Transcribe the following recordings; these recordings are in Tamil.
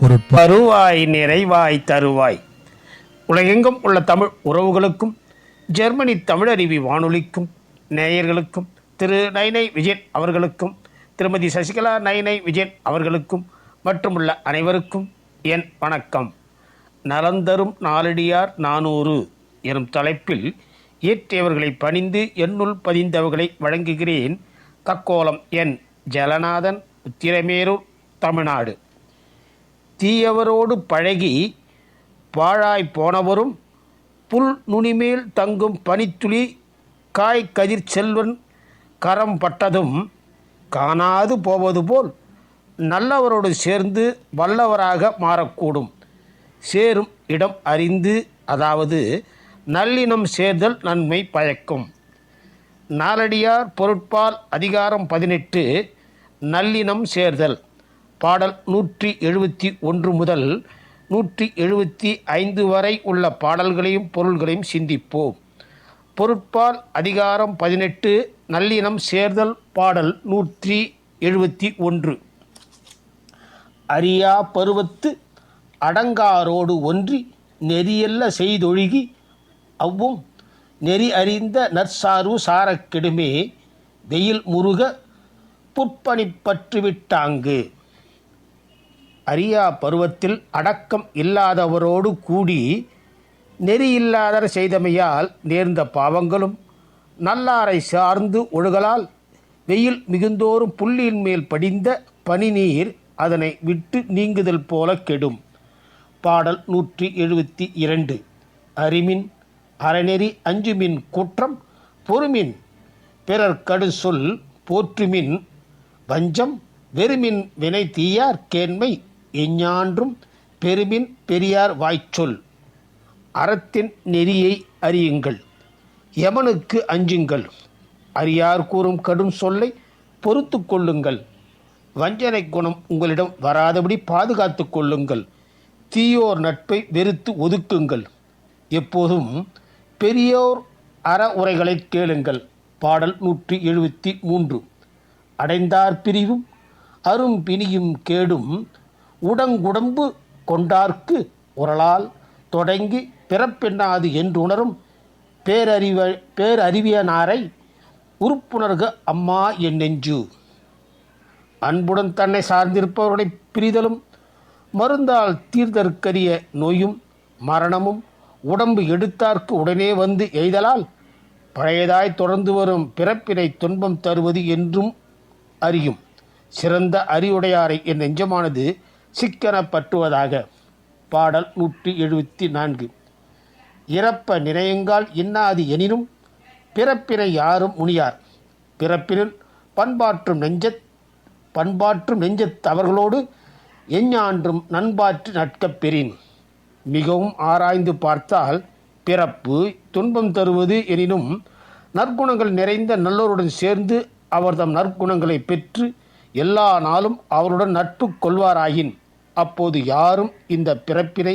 பொருட்பா வருவாய் நிறைவாய் தருவாய். உலகெங்கும் உள்ள தமிழ் உறவுகளுக்கும் ஜெர்மனி தமிழருவி வானொலிக்கும் நேயர்களுக்கும் திரு நைனை விஜயன் அவர்களுக்கும் திருமதி சசிகலா நைனை விஜயன் அவர்களுக்கும் மற்றும் உள்ள அனைவருக்கும் என் வணக்கம். நலந்தரும் நாலடியார் நானூறு எனும் தலைப்பில் இயற்றியவர்களை பணிந்து என்னுள் பதிந்தவர்களை வழங்குகிறேன் தக்கோலம் என் ஜலநாதன் உத்திரமேரூர் தமிழ்நாடு. தீயவரோடு பழகி பாழாய் போனவரும் புல் நுனிமேல் தங்கும் பனித்துளி காய் கதிர் செல்வன் கரம் பட்டதும் காணாது போவது போல் நல்லவரோடு சேர்ந்து வல்லவராக மாறக்கூடும். சேரும் இடம் அறிந்து அதாவது நல்லினம் சேர்தல் நன்மை பழக்கும் நாலடியார் பொருட்பால் அதிகாரம் பதினெட்டு நல்லினம் சேர்தல். பாடல் நூற்றி எழுபத்தி ஒன்று முதல் நூற்றி எழுபத்தி ஐந்து வரை உள்ள பாடல்களையும் பொருள்களையும் சிந்திப்போம். பொருட்பால் அதிகாரம் பதினெட்டு நல்லினம் சேர்தல் பாடல் நூற்றி எழுபத்தி ஒன்று. அரியா பருவத்து அடங்காரோடு ஒன்றி நெறியல்ல செய்தொழுகி அவ்வும் நெறி அறிந்த நற்சார்பு சாரக்கெடுமே வெயில் முருக புட்பணிப்பற்றுவிட்டாங்கு அரியா பருவத்தில் அடக்கம் இல்லாதவரோடு கூடி நெறியில்லாதர் செய்தமையால் நேர்ந்த பாவங்களும் நல்லாரை சார்ந்து ஒழுகலால் வெயில் மிகுந்தோறும் புள்ளியின் மேல் படிந்த பனிநீர் அதனை விட்டு நீங்குதல் போல கெடும். பாடல் நூற்றி எழுபத்தி இரண்டு. அறிமின் அறநெறி அஞ்சுமின் குற்றம் பொறுமின் பிறர் கடு சொல் போற்றுமின் வஞ்சம் வெறுமின் வினை தீயார் கேண்மை எஞ்ஞான்றும் பெருமின் பெரியார் வாய்ச்சொல். அறத்தின் நெறியை அறியுங்கள். எமனுக்கு அஞ்சுங்கள். அறியார் கூறும் கடும் சொல்லை பொறுத்து கொள்ளுங்கள். வஞ்சனை குணம் உங்களிடம் வராதபடி பாதுகாத்து கொள்ளுங்கள். தீயோர் நட்பை வெறுத்து ஒதுக்குங்கள். எப்போதும் பெரியோர் அற உரைகளை கேளுங்கள். பாடல் நூற்றி எழுபத்தி மூன்று. அடைந்தார் பிரிவும் அரும் பிணியும் கேடும் உடங்குடம்பு கொண்டார்க்கு உரலால் தொடங்கி பிறப்பெண்ணாது என்றுணரும் பேரறிவ பேரறிவியனாரை உறுப்புணர்க அம்மா என் நெஞ்சு அன்புடன் தன்னை சார்ந்திருப்பவர்களை பிரிதலும் மருந்தால் தீர்தற்கரிய நோயும் மரணமும் உடம்பு எடுத்தார்க்கு உடனே வந்து எய்தலால் பழையதாய் தொடர்ந்து வரும் பிறப்பினை துன்பம் தருவது என்றும் அறியும். சிறந்த அறிவுடையாரை என் நெஞ்சமானது சிக்கனப்பற்றுவதாக. பாடல் நூற்றி எழுபத்தி நான்கு இறப்ப நினையுங்கால் இன்னாது எனினும் பிறப்பினை யாரும் முனியார் பிறப்பினில் பண்பாற்றும் நெஞ்சத் பண்பாற்றும் நெஞ்சத்தவர்களோடு எஞ்ஞான்றும் நண்பாற்று நட்கப் பெறின். மிகவும் ஆராய்ந்து பார்த்தால் பிறப்பு துன்பம் தருவது எனினும் நற்குணங்கள் நிறைந்த நல்லோருடன் சேர்ந்து அவர்தம் நற்குணங்களை பெற்று எல்லா நாளும் அவருடன் நட்பு கொள்வாராயின். அப்போது யாரும் இந்த பிறப்பினை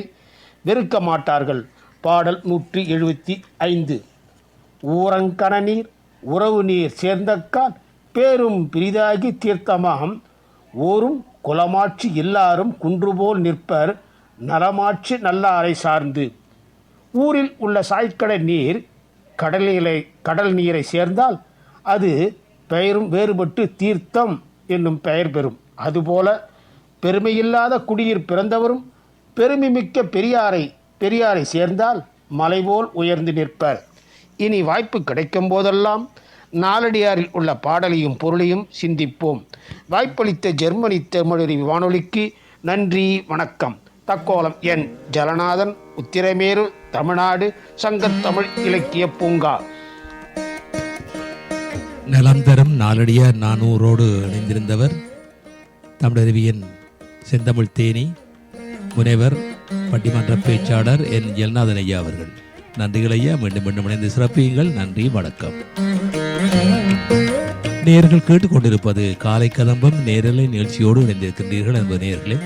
வெறுக்க மாட்டார்கள். பாடல் நூற்றி எழுபத்தி ஐந்து. ஊரங்கன நீர் உறவு நீர் சேர்ந்தக்கால் பேரும் பிரிதாகி தீர்த்தமாம். ஊரும் குலமாட்சி எல்லாரும் குன்றுபோல் நிற்பர். நலமாட்சி நல்லாரை சார்ந்து. ஊரில் உள்ள சாய்க்கடை நீர் கடல் நீரை கடல் நீரை சேர்ந்தால் அது பெயரும் வேறுபட்டு தீர்த்தம் என்னும் பெயர் பெறும். அதுபோல பெருமையில்லாத குடியிற் பிறந்தவரும் பெருமைமிக்க பெரியாரை பெரியாரை சேர்ந்தால் மலைபோல் உயர்ந்து நிற்பர். இனி வாய்ப்பு கிடைக்கும் போதெல்லாம் நாலடியாரில் உள்ள பாடலையும் பொருளையும் சிந்திப்போம். வாய்ப்பளித்த ஜெர்மனி தமிழறி வானொலிக்கு நன்றி வணக்கம். தக்கோலம் என். ஜலநாதன் உத்திரமேரு தமிழ்நாடு சங்கத்தமிழ் இலக்கிய பூங்கா. நலம் தரும் நாலடியார் நானூரோடு இணைந்திருந்தவர் தமிழறிவியின் செந்தமிழ் தேனி முனைவர் பட்டிமன்ற பேச்சாளர் என் ஜெல்நாதன் ஐயா அவர்கள். நன்றிகள் ஐயா மீண்டும் மீண்டும் இணைந்து சிறப்பியுங்கள். நன்றி வணக்கம். நேர்கள் கேட்டுக்கொண்டிருப்பது காலை கதம்பம். நேரலை நிகழ்ச்சியோடு இணைந்திருக்கின்றீர்கள் என்பது நேர்களே.